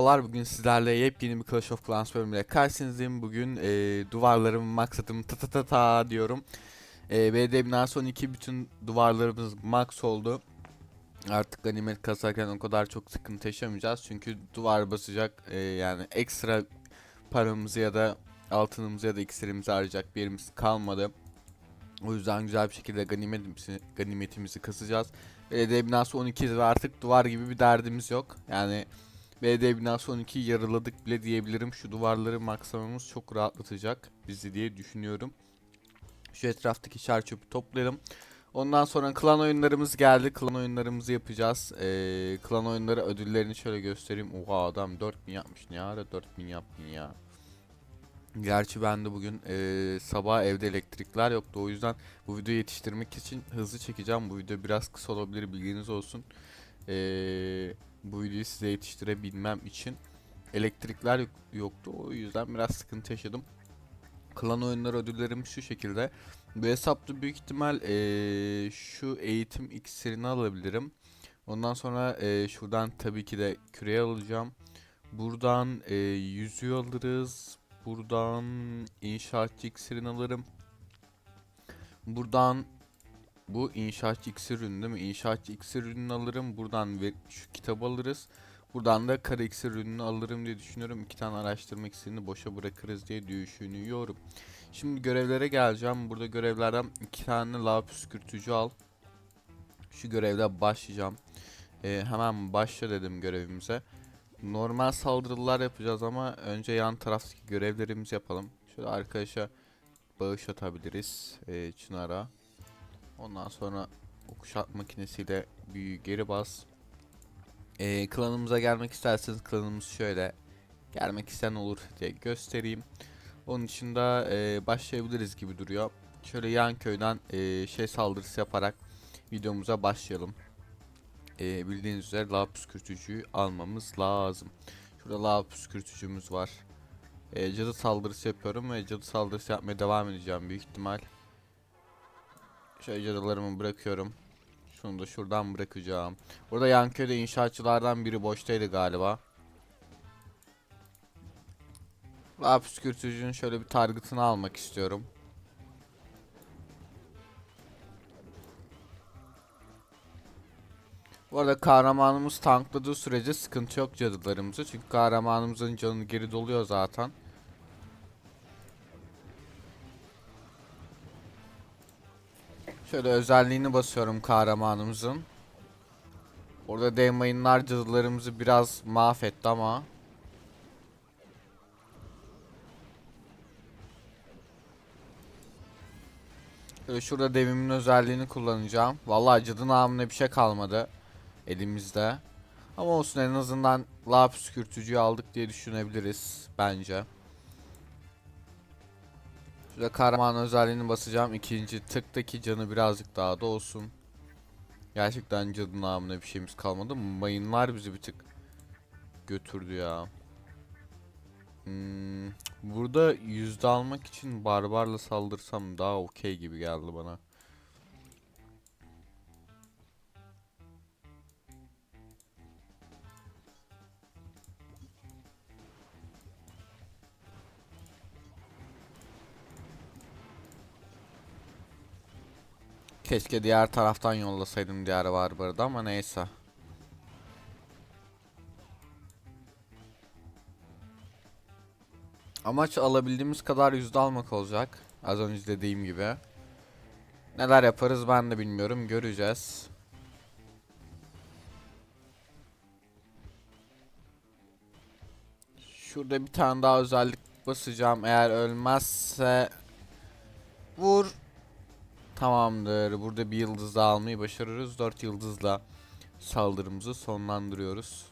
Merhabalar bugün sizlerle yepyeni bir Clash of Clans bölümüyle karşınızdayım. Bugün e, duvarlarımı maksadım ta ta ta ta diyorum. E, BD binası 12 bütün duvarlarımız max oldu. Artık ganimet kasarken o kadar çok sıkıntı yaşamayacağız. Çünkü duvar basacak e, yani ekstra paramızı ya da altınımızı ya da iksirimizi harcayacak bir yerimiz kalmadı. O yüzden güzel bir şekilde ganimetimizi, ganimetimizi kasacağız. BD binası 12 ve artık duvar gibi bir derdimiz yok. Yani BD binası 12 yarıladık bile diyebilirim. Şu duvarları maksamamız çok rahatlatacak bizi diye düşünüyorum. Şu etraftaki şer çöpü toplayalım. Ondan sonra klan oyunlarımız geldi. Klan oyunlarımızı yapacağız. Ee, klan oyunları ödüllerini şöyle göstereyim. Oha adam 4000 yapmış. Ne ara 4000 yaptın ya. Gerçi ben de bugün ee, sabah evde elektrikler yoktu. O yüzden bu videoyu yetiştirmek için hızlı çekeceğim. Bu video biraz kısa olabilir bilginiz olsun. Eee bu videoyu size yetiştirebilmem için elektrikler yok- yoktu. O yüzden biraz sıkıntı yaşadım. Klan oyunları ödüllerim şu şekilde. Bu hesapta büyük ihtimal eee, şu eğitim iksirini alabilirim. Ondan sonra eee, şuradan tabii ki de küreği alacağım. Buradan eee yüzüğü alırız. Buradan inşaatçı iksirini alırım. Buradan bu inşaatçı iksir ürünü değil mi? İnşaatçı iksir ürününü alırım. Buradan ve şu kitabı alırız. Buradan da kara iksir ürününü alırım diye düşünüyorum. İki tane araştırma iksirini boşa bırakırız diye düşünüyorum. Şimdi görevlere geleceğim. Burada görevlerden iki tane lav püskürtücü al. Şu görevde başlayacağım. Ee, hemen başla dedim görevimize. Normal saldırılar yapacağız ama önce yan taraftaki görevlerimizi yapalım. Şöyle arkadaşa bağış atabiliriz. Ee, Çınar'a. Ondan sonra o makinesiyle büyüyü geri bas. Ee, klanımıza gelmek isterseniz klanımız şöyle. Gelmek isteyen olur diye göstereyim. Onun dışında e, başlayabiliriz gibi duruyor. Şöyle yan köyden e, şey saldırısı yaparak videomuza başlayalım. E, bildiğiniz üzere lav püskürtücüyü almamız lazım. Şurada lav püskürtücümüz var. E, cadı saldırısı yapıyorum ve cadı saldırısı yapmaya devam edeceğim büyük ihtimal. Şöyle cadılarımı bırakıyorum. Şunu da şuradan bırakacağım. Burada yan köyde inşaatçılardan biri boştaydı galiba. Lav püskürtücünün şöyle bir targetını almak istiyorum. Bu arada kahramanımız tankladığı sürece sıkıntı yok cadılarımızı. Çünkü kahramanımızın canı geri doluyor zaten. Şöyle özelliğini basıyorum kahramanımızın. Orada dev mayınlar cadılarımızı biraz mahvetti ama. Şöyle şurada devimin özelliğini kullanacağım. Vallahi cadı namına bir şey kalmadı elimizde. Ama olsun en azından lav püskürtücüyü aldık diye düşünebiliriz bence. Şurada kahraman özelliğini basacağım. İkinci tıktaki canı birazcık daha da olsun. Gerçekten cadı namına bir şeyimiz kalmadı. Mayınlar bizi bir tık götürdü ya. Hmm, burada yüzde almak için barbarla saldırsam daha okey gibi geldi bana. Keşke diğer taraftan yollasaydım diğer barbarı da ama neyse. Amaç alabildiğimiz kadar yüzde almak olacak. Az önce dediğim gibi. Neler yaparız ben de bilmiyorum. Göreceğiz. Şurada bir tane daha özellik basacağım. Eğer ölmezse vur. Tamamdır. Burada bir yıldız daha almayı başarırız. 4 yıldızla saldırımızı sonlandırıyoruz.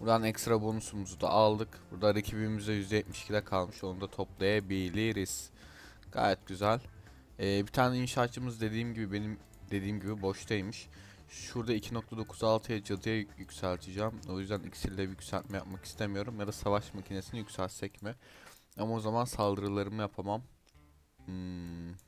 Buradan ekstra bonusumuzu da aldık. Burada rakibimize %72'de kalmış. Onu da toplayabiliriz. Gayet güzel. Ee, bir tane inşaatçımız dediğim gibi benim dediğim gibi boştaymış. Şurada 2.96'ya cadıya yükselteceğim. O yüzden iksirle bir yükseltme yapmak istemiyorum. Ya da savaş makinesini yükseltsek mi? Ama o zaman saldırılarımı yapamam. Hmm.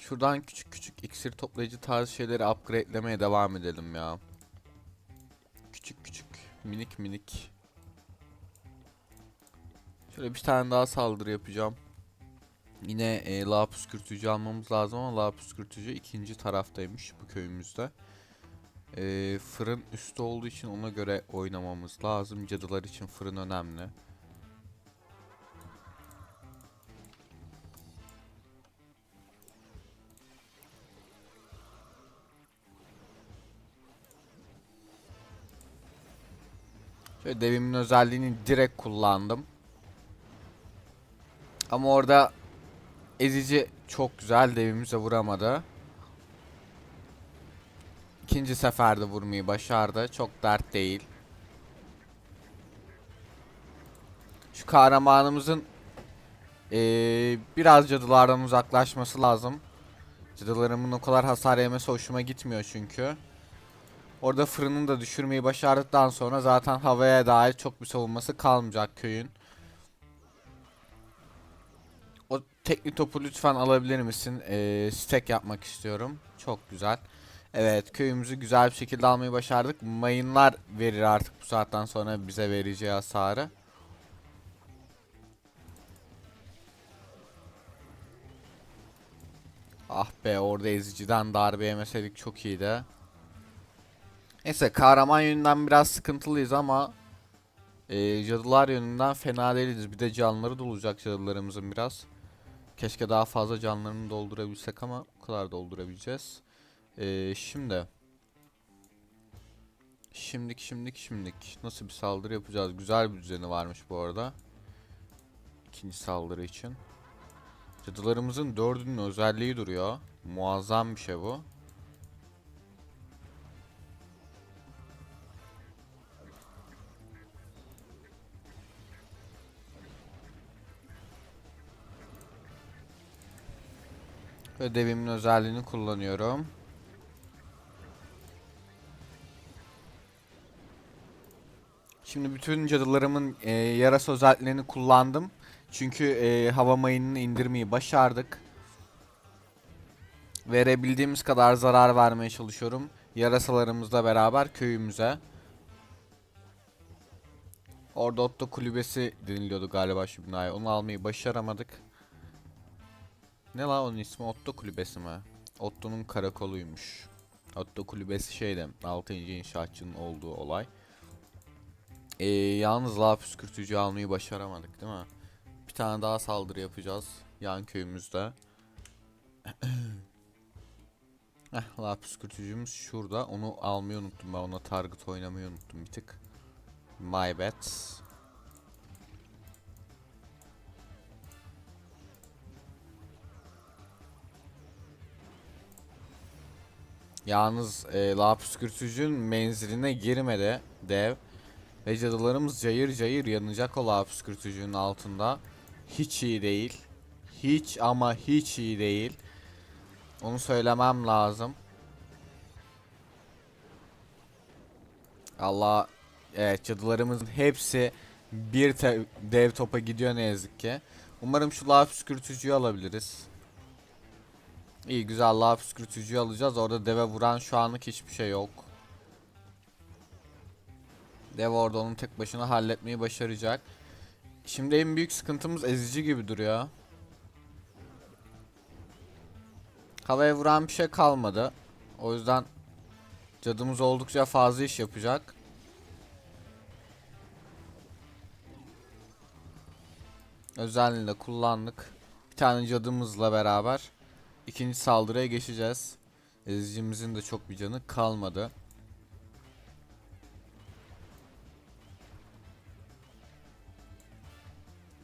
Şuradan küçük küçük iksir toplayıcı tarzı şeyleri upgrade'lemeye devam edelim ya. Küçük küçük minik minik. Şöyle bir tane daha saldırı yapacağım. Yine e, lağ püskürtücü almamız lazım ama lağ püskürtücü ikinci taraftaymış bu köyümüzde. E, fırın üstü olduğu için ona göre oynamamız lazım. Cadılar için fırın önemli. Devimin özelliğini direkt kullandım. Ama orada ezici çok güzel devimize vuramadı. İkinci seferde vurmayı başardı. Çok dert değil. Şu kahramanımızın eee, biraz cadılardan uzaklaşması lazım. Cadılarımın o kadar hasar yemesi hoşuma gitmiyor çünkü. Orada fırını da düşürmeyi başardıktan sonra zaten havaya dair çok bir savunması kalmayacak köyün. O tekli topu lütfen alabilir misin? Ee, stack yapmak istiyorum. Çok güzel. Evet köyümüzü güzel bir şekilde almayı başardık. Mayınlar verir artık bu saatten sonra bize vereceği hasarı. Ah be orada eziciden darbe yemeseydik çok iyiydi. Neyse kahraman yönünden biraz sıkıntılıyız ama e, cadılar yönünden fena değiliz. Bir de canları dolacak cadılarımızın biraz. Keşke daha fazla canlarını doldurabilsek ama o kadar doldurabileceğiz. E, şimdi Şimdik şimdik şimdik nasıl bir saldırı yapacağız? Güzel bir düzeni varmış bu arada. İkinci saldırı için. Cadılarımızın dördünün özelliği duruyor. Muazzam bir şey bu. Ödevimin özelliğini kullanıyorum. Şimdi bütün cadılarımın e, yarası özelliklerini kullandım. Çünkü e, hava mayınını indirmeyi başardık. Verebildiğimiz kadar zarar vermeye çalışıyorum. Yarasalarımızla beraber köyümüze. Orada Otto kulübesi deniliyordu galiba şu binaya. Onu almayı başaramadık. Ne la onun ismi Otto kulübesi mi? Otto'nun karakoluymuş. Otto kulübesi şeyde 6. inşaatçının olduğu olay. Ee, yalnız lağ püskürtücü almayı başaramadık değil mi? Bir tane daha saldırı yapacağız yan köyümüzde. Heh, lağ püskürtücümüz şurada. Onu almayı unuttum ben. Ona target oynamayı unuttum bir tık. My bad. Yalnız e, lağ menziline girmedi dev. Ve cadılarımız cayır cayır yanacak o lağ püskürtücünün altında. Hiç iyi değil. Hiç ama hiç iyi değil. Onu söylemem lazım. Allah evet cadılarımızın hepsi bir dev topa gidiyor ne yazık ki. Umarım şu lağ püskürtücüyü alabiliriz. İyi güzel lağ püskürtücüyü alacağız. Orada deve vuran şu anlık hiçbir şey yok. Dev orada onu tek başına halletmeyi başaracak. Şimdi en büyük sıkıntımız ezici gibi duruyor. Havaya vuran bir şey kalmadı. O yüzden cadımız oldukça fazla iş yapacak. Özelliğini de kullandık. Bir tane cadımızla beraber ikinci saldırıya geçeceğiz. Ezicimizin de çok bir canı kalmadı.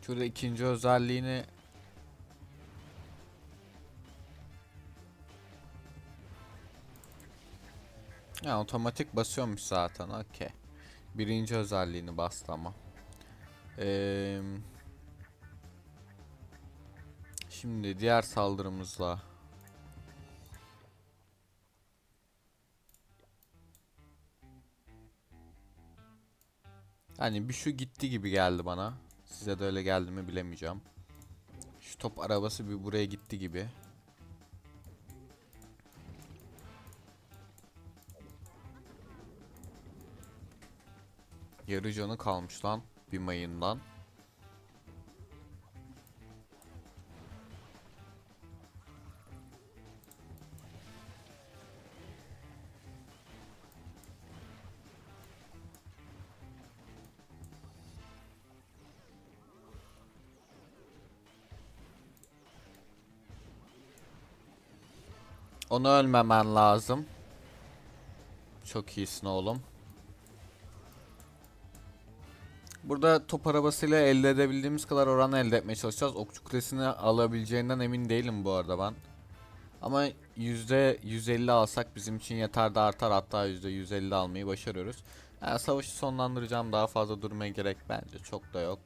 Şurada ikinci özelliğini Ya otomatik basıyormuş zaten. Okey. Birinci özelliğini bastı ama. Ee, Şimdi diğer saldırımızla. Hani bir şu gitti gibi geldi bana. Size de öyle geldi mi bilemeyeceğim. Şu top arabası bir buraya gitti gibi. Yarı canı kalmış lan bir mayından. Onu ölmemen lazım. Çok iyisin oğlum. Burada top arabasıyla elde edebildiğimiz kadar oran elde etmeye çalışacağız. Okçu kulesini alabileceğinden emin değilim bu arada ben. Ama %150 alsak bizim için yeter de artar hatta %150 almayı başarıyoruz. Yani savaşı sonlandıracağım daha fazla durmaya gerek bence çok da yok.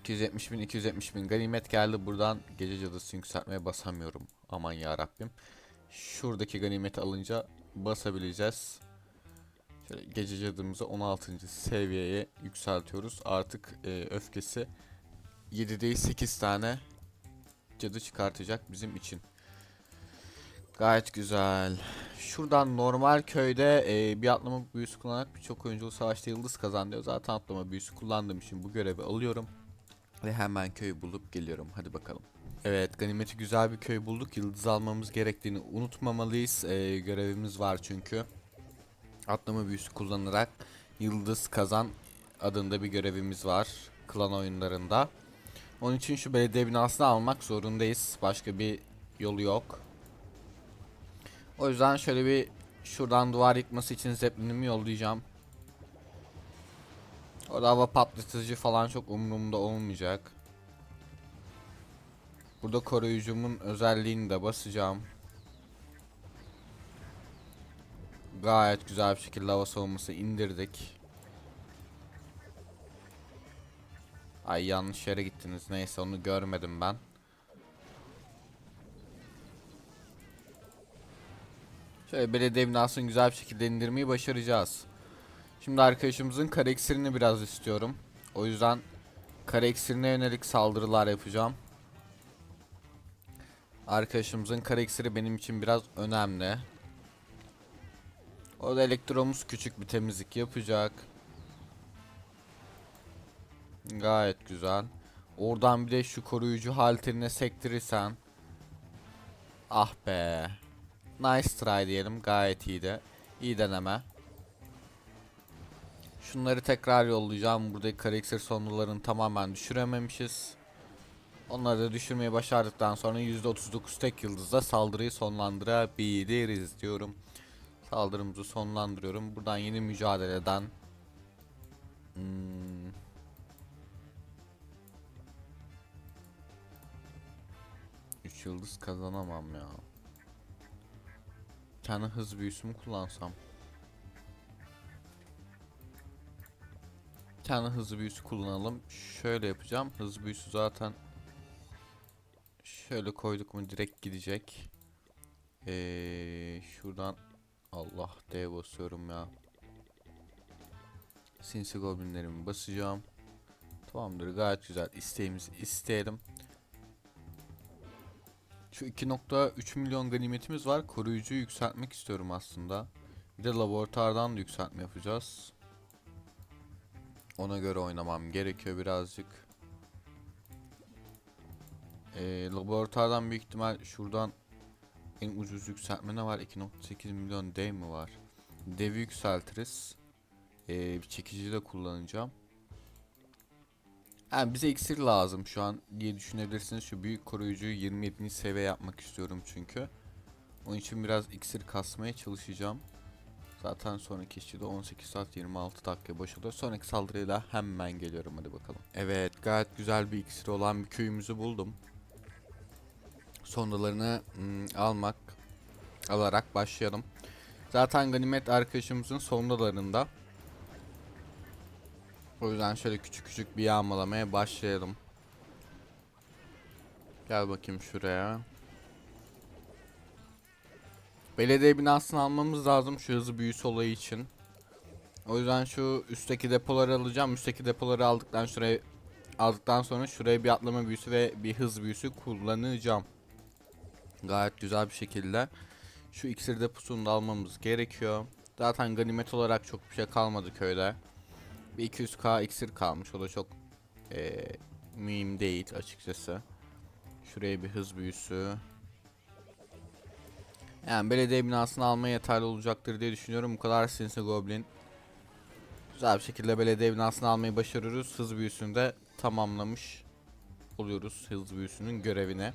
270 bin 270 bin ganimet geldi buradan gece cadısı yükseltmeye basamıyorum aman ya Rabbim. Şuradaki ganimeti alınca basabileceğiz. Şöyle gece cadımızı 16. seviyeye yükseltiyoruz. Artık e, öfkesi 7 değil 8 tane cadı çıkartacak bizim için. Gayet güzel. Şuradan normal köyde e, bir atlama büyüsü kullanarak birçok oyunculu savaşta yıldız kazanıyor. Zaten atlama büyüsü kullandığım için bu görevi alıyorum. Ve hemen köyü bulup geliyorum. Hadi bakalım. Evet ganimeti güzel bir köy bulduk. Yıldız almamız gerektiğini unutmamalıyız. E, görevimiz var çünkü. Atlama büyüsü kullanarak yıldız kazan adında bir görevimiz var. Klan oyunlarında. Onun için şu belediye binasını almak zorundayız. Başka bir yolu yok. O yüzden şöyle bir şuradan duvar yıkması için zeplinimi yollayacağım. Orada hava patlatıcı falan çok umurumda olmayacak. Burada koruyucumun özelliğini de basacağım. Gayet güzel bir şekilde hava savunması indirdik. Ay yanlış yere gittiniz. Neyse onu görmedim ben. Şöyle belediye binasını güzel bir şekilde indirmeyi başaracağız. Şimdi arkadaşımızın kare iksirini biraz istiyorum. O yüzden iksirine yönelik saldırılar yapacağım. Arkadaşımızın kare iksiri benim için biraz önemli. O da elektromuz küçük bir temizlik yapacak. Gayet güzel. Oradan bir de şu koruyucu halterine sektirirsen. Ah be. Nice try diyelim. Gayet iyiydi. İyi deneme. Şunları tekrar yollayacağım. Buradaki karakter sonlularını tamamen düşürememişiz. Onları da düşürmeyi başardıktan sonra %39 tek yıldızla saldırıyı sonlandırabiliriz diyorum. Saldırımızı sonlandırıyorum. Buradan yeni mücadeleden hmm. Üç yıldız kazanamam ya. Tane hız büyüsü mü kullansam? Tane hızlı büyüsü kullanalım. Şöyle yapacağım. Hız büyüsü zaten şöyle koyduk mu direkt gidecek. Ee, şuradan Allah D basıyorum ya. Sinsi goblinlerimi basacağım. Tamamdır gayet güzel. İsteğimizi isteyelim. Şu 2.3 milyon ganimetimiz var. Koruyucuyu yükseltmek istiyorum aslında. Bir de laboratuvardan da yükseltme yapacağız. Ona göre oynamam gerekiyor birazcık. Ee, laboratuvardan büyük ihtimal şuradan en ucuz yükseltme ne var? 2.8 milyon dev mi var? Devi yükseltiriz. Ee, bir çekici de kullanacağım. Yani bize iksir lazım şu an diye düşünebilirsiniz. Şu büyük koruyucuyu 27. seviye yapmak istiyorum çünkü. Onun için biraz iksir kasmaya çalışacağım. Zaten sonraki işçide 18 saat 26 dakika boş oluyor. Sonraki saldırıyla hemen geliyorum hadi bakalım. Evet gayet güzel bir iksir olan bir köyümüzü buldum. Sonralarını almak alarak başlayalım. Zaten ganimet arkadaşımızın sonralarında. O yüzden şöyle küçük küçük bir yağmalamaya başlayalım. Gel bakayım şuraya. Belediye binasını almamız lazım şu hızlı büyüsü olayı için. O yüzden şu üstteki depoları alacağım. Üstteki depoları aldıktan şuraya aldıktan sonra şuraya bir atlama büyüsü ve bir hız büyüsü kullanacağım. Gayet güzel bir şekilde. Şu iksir deposunu da almamız gerekiyor. Zaten ganimet olarak çok bir şey kalmadı köyde. Bir 200k iksir kalmış. O da çok eee mühim değil açıkçası. Şuraya bir hız büyüsü. Yani belediye binasını almaya yeterli olacaktır diye düşünüyorum. Bu kadar sinsi goblin. Güzel bir şekilde belediye binasını almayı başarıyoruz. Hız büyüsünü de tamamlamış oluyoruz. Hız büyüsünün görevine.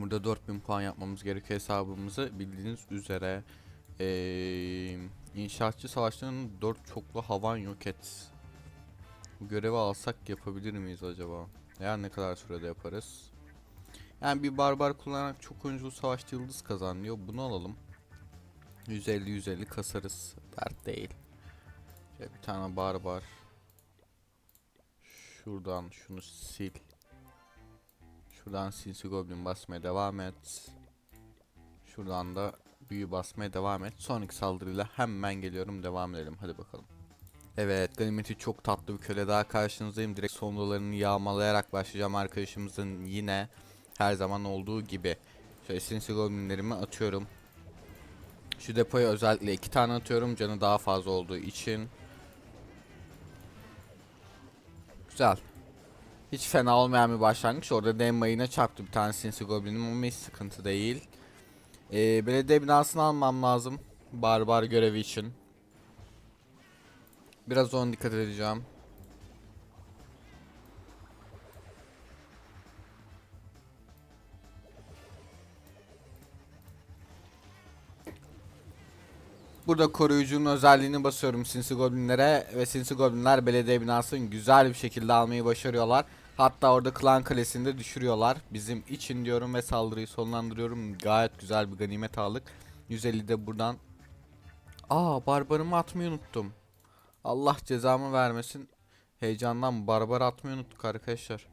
Burada 4000 puan yapmamız gerekiyor hesabımızı bildiğiniz üzere. Ee, inşaatçı savaşlarının 4 çoklu havan yok et. Bu görevi alsak yapabilir miyiz acaba? Eğer ne kadar sürede yaparız? Yani bir barbar kullanarak çok oyunculu savaşta yıldız kazanıyor. Bunu alalım. 150-150 kasarız. Dert değil. Bir tane barbar. Şuradan şunu sil. Şuradan sinsi goblin basmaya devam et. Şuradan da büyü basmaya devam et. Sonraki saldırıyla hemen geliyorum. Devam edelim. Hadi bakalım. Evet, Ganimeti çok tatlı bir köle daha karşınızdayım. Direkt sonralarını yağmalayarak başlayacağım arkadaşımızın yine her zaman olduğu gibi. Şöyle sinsi goblinlerimi atıyorum. Şu depoya özellikle iki tane atıyorum. Canı daha fazla olduğu için. Güzel. Hiç fena olmayan bir başlangıç. Orada Demba yine çarptı bir tane sinsi goblinim ama hiç sıkıntı değil. Ee, belediye binasını almam lazım. Barbar görevi için. Biraz ona dikkat edeceğim. Burada koruyucunun özelliğini basıyorum sinsi goblinlere ve sinsi goblinler belediye binasını güzel bir şekilde almayı başarıyorlar. Hatta orada klan kalesini de düşürüyorlar. Bizim için diyorum ve saldırıyı sonlandırıyorum. Gayet güzel bir ganimet aldık. 150 de buradan. Aa barbarımı atmayı unuttum. Allah cezamı vermesin. Heyecandan barbar atmayı unuttuk arkadaşlar.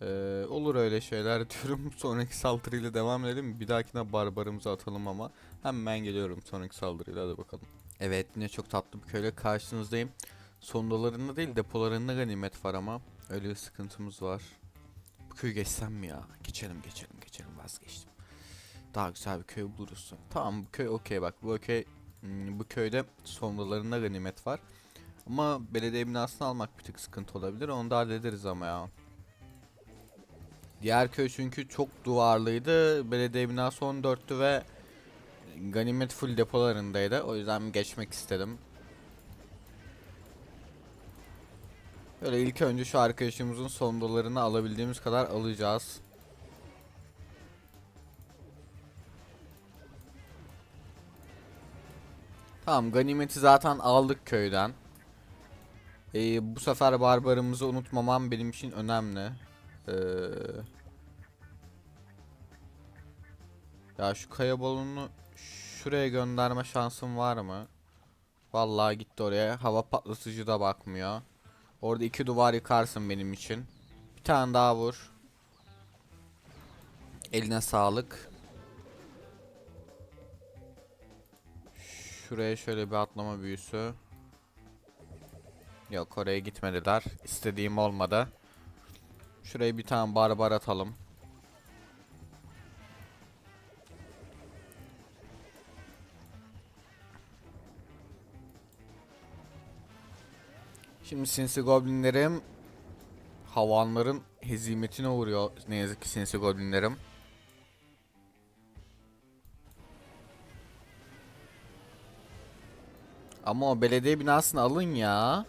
Ee, olur öyle şeyler diyorum. Sonraki saldırıyla devam edelim. Bir dahakine barbarımızı atalım ama. Hemen geliyorum sonraki saldırıyla hadi bakalım. Evet yine çok tatlı bir köyle karşınızdayım. Sondalarında değil depolarında ganimet var ama. Öyle bir sıkıntımız var. Bu köyü geçsem mi ya? Geçelim geçelim geçelim vazgeçtim. Daha güzel bir köy buluruz. Tamam bu köy okey bak bu köy hmm, bu köyde sonralarında ganimet var. Ama belediye binasını almak bir tık sıkıntı olabilir. Onu da hallederiz ama ya. Diğer köy çünkü çok duvarlıydı. Belediye binası 14'tü ve ganimet full depolarındaydı. O yüzden geçmek istedim. Böyle ilk önce şu arkadaşımızın sondalarını alabildiğimiz kadar alacağız. Tamam ganimeti zaten aldık köyden. Ee, bu sefer barbarımızı unutmamam benim için önemli. Ee, ya şu kaya balonunu şuraya gönderme şansım var mı? Vallahi gitti oraya. Hava patlatıcı da bakmıyor. Orada iki duvar yıkarsın benim için. Bir tane daha vur. Eline sağlık. Şuraya şöyle bir atlama büyüsü. Yok oraya gitmediler. İstediğim olmadı. Şuraya bir tane barbar atalım. Şimdi sinsi goblinlerim havanların hezimetine uğruyor ne yazık ki sinsi goblinlerim. Ama o belediye binasını alın ya.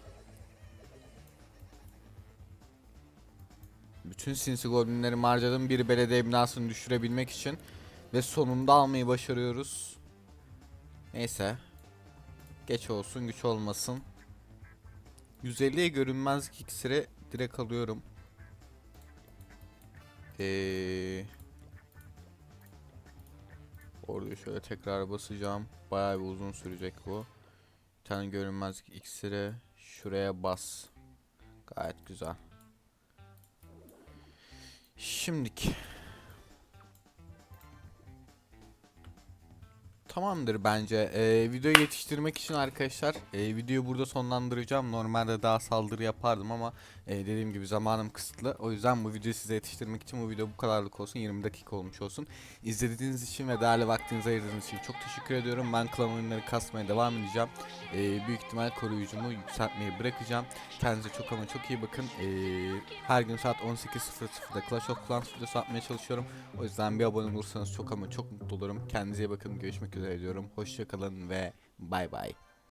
Bütün sinsi goblinleri harcadım bir belediye binasını düşürebilmek için. Ve sonunda almayı başarıyoruz. Neyse. Geç olsun güç olmasın. 150'ye görünmezlik iksiri direkt alıyorum. Ee, orada şöyle tekrar basacağım. Bayağı bir uzun sürecek bu. Bir tane görünmezlik iksiri şuraya bas. Gayet güzel. Şimdik. Tamamdır bence. Ee, videoyu yetiştirmek için arkadaşlar e, videoyu burada sonlandıracağım. Normalde daha saldırı yapardım ama e, dediğim gibi zamanım kısıtlı. O yüzden bu videoyu size yetiştirmek için bu video bu kadarlık olsun. 20 dakika olmuş olsun. İzlediğiniz için ve değerli vaktinizi ayırdığınız için çok teşekkür ediyorum. Ben klan oyunları kasmaya devam edeceğim. Ee, büyük ihtimal koruyucumu yükseltmeyi bırakacağım. Kendinize çok ama çok iyi bakın. Ee, her gün saat 18.00'da Clash of Clans videosu atmaya çalışıyorum. O yüzden bir abone olursanız çok ama çok mutlu olurum. Kendinize iyi bakın. Görüşmek üzere diyorum. Hoşçakalın ve bay bay.